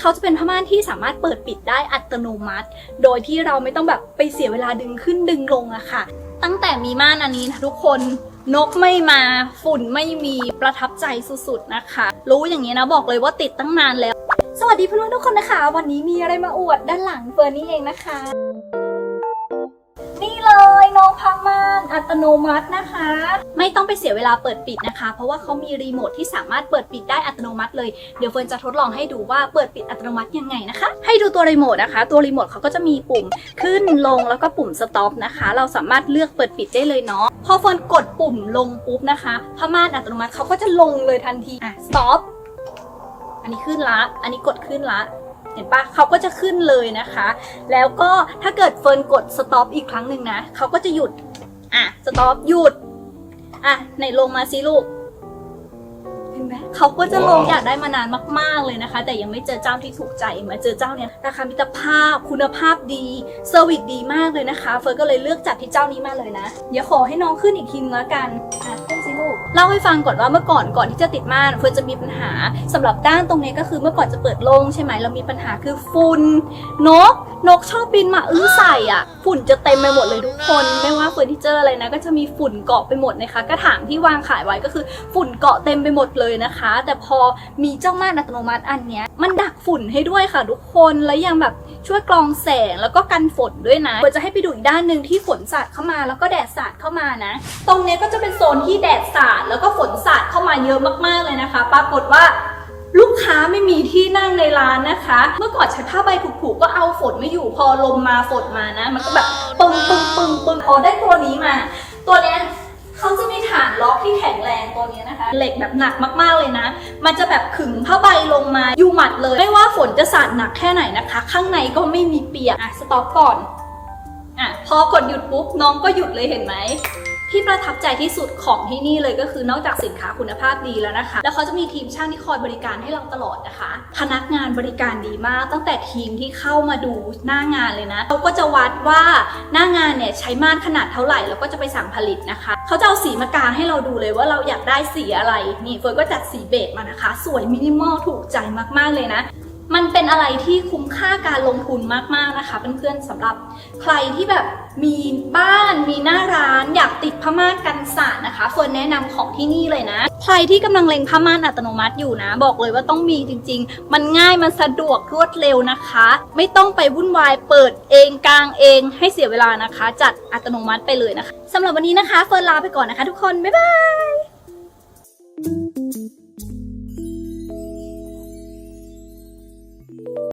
เขาจะเป็นผ้าม่านที่สามารถเปิดปิดได้อัตโนมัติ โดยที่เราไม่ต้องแบบไปเสียเวลาดึงขึ้นดึงลงอะค่ะ ตั้งแต่มีม่านอันนี้นะทุกคนนกไม่มาฝุ่นไม่มีประทับใจสุดๆนะคะ รู้อย่างนี้นะบอกเลยว่าติดตั้งนานแล้ว สวัสดีเพื่อนๆทุกคนนะคะ วันนี้มีอะไรมาอวดด้านหลังเฟิร์นนี่เองนะคะ เลยน้องพักม่านอัตโนมัตินะคะ ไม่ต้องไปเสียเวลาเปิดปิดนะคะ เพราะว่าเขามีรีโมทที่สามารถเปิดปิดได้อัตโนมัติเลย เดี๋ยวเฟิร์นจะทดลองให้ดูว่าเปิดปิดอัตโนมัติยังไงนะคะ ให้ดูตัวรีโมทนะคะ ตัวรีโมทเขาก็จะมีปุ่มขึ้นลงแล้วก็ปุ่มสต็อปนะคะ เราสามารถเลือกเปิดปิดได้เลยเนาะ พอเฟิร์นกดปุ่มลงปุ๊บนะคะผ้าม่านอัตโนมัติเขาก็จะลงเลยทันที อะสต็อปอันนี้ขึ้นละ อันนี้กดขึ้นละ ห็นปะเขาก็จะขึ้นเลยนะคะ แล้วก็ถ้าเกิดเฟิร์นกดสต็อปอีกครั้งหนึ่งนะเขาก็จะหยุดอะสต็อปหยุดอะไหนลงมาสิลูก ห็นไหมเขาก็จะลงอยากได้มานานมาก ๆเลยนะคะ แต่ยังไม่เจอเจ้าที่ถูกใจมาเจอเจ้าเนี้ยราคามิตรภาพคุณภาพดีเซอร์วิสดีมากเลยนะคะ เฟิร์นก็เลยเลือกจัดที่เจ้านี้มาเลยนะ เดี๋ยวขอให้น้องขึ้นอีกทีนึงแล้วกันอะขึ้นสิลูกเล่าให้ฟังก่อนว่าเมื่อก่อนก่อนที่จะติดม่านเฟิร์นจะมีปัญหาสำหรับด้านตรงนี้ก็คือเมื่อก่อนจะเปิดโล่งใช่ไหมเรามีปัญหาคือฝุ่นนก นกชอบบินมาอื้อใส่อะ ฝุ่นจะเต็มไปหมดเลยทุกคน ไม่ว่าเฟอร์นิเจอร์อะไรนะ ก็จะมีฝุ่นเกาะไปหมดนะคะ กระถางที่วางขายไว้ก็คือฝุ่นเกาะเต็มไปหมดเลยนะคะ แต่พอมีเจ้าม่านอัตโนมัติอันเนี้ย มันดักฝุ่นให้ด้วยค่ะทุกคน แล้วยังแบบช่วยกรองแสงแล้วก็กันฝนด้วยนะเดี๋ยวจะให้ไปดูอีกด้านหนึ่งที่ฝนสาดเข้ามา แล้วก็แดดสาดเข้ามานะ ตรงนี้ก็จะเป็นโซนที่แดดสาดแล้วก็ฝนสาดเข้ามาเยอะมากๆเลยนะคะ ปรากฏว่า ค้าไม่มีที่นั่งในร้านนะคะ เมื่อก่อนใช้ผ้าใบถูกๆก็เอาฝนไม่อยู่พอลมมาฝนมานะ มันก็แบบปึ้งปึ้งปึ้งปึ้งพอได้ตัวนี้มา ตัวเนี้ยเขาจะมีฐานล็อกที่แข็งแรงตัวเนี้ยนะคะ เหล็กแบบหนักมากๆเลยนะ มันจะแบบขึงผ้าใบลงมาอยู่หมัดเลย ไม่ว่าฝนจะสาดหนักแค่ไหนนะคะ ข้างในก็ไม่มีเปียกอะสต็อปก่อน อะพอกดหยุดปุ๊บน้องก็หยุดเลยเห็นไหมที่ประทับใจที่สุดของที่นี่เลยก็คือนอกจากสินค้าคุณภาพดีแล้วนะคะ แล้วเขาจะมีทีมช่างที่คอยบริการให้เราตลอดนะคะ พนักงานบริการดีมาก ตั้งแต่ทีมที่เข้ามาดูหน้างานเลยนะเขาก็จะวัดว่าหน้างานเนี่ยใช้ม่านขนาดเท่าไหร่แล้วก็จะไปสั่งผลิตนะคะเขาจะเอาสีมากางให้เราดูเลยว่าเราอยากได้สีอะไรนี่เฟิร์นก็จัดสีเบจมานะคะ สวยมินิมอลถูกใจมากๆเลยนะ มันเป็นอะไรที่คุ้มค่าการลงทุนมากๆนะคะเพื่อนๆสำหรับใครที่แบบมีบ้านมีหน้าร้านอยากติดผ้าม่านกันสาดนะคะเฟิร์นแนะนำของที่นี่เลยนะ ใครที่กำลังเล็งผ้าม่านอัตโนมัติอยู่นะ บอกเลยว่าต้องมีจริง ๆ มันง่ายมันสะดวกรวดเร็วนะคะ ไม่ต้องไปวุ่นวายเปิดเองกลางเองให้เสียเวลานะคะ จัดอัตโนมัติไปเลยนะคะสำหรับวันนี้นะคะเฟิร์นลาไปก่อนนะคะ ทุกคนบ๊ายบาย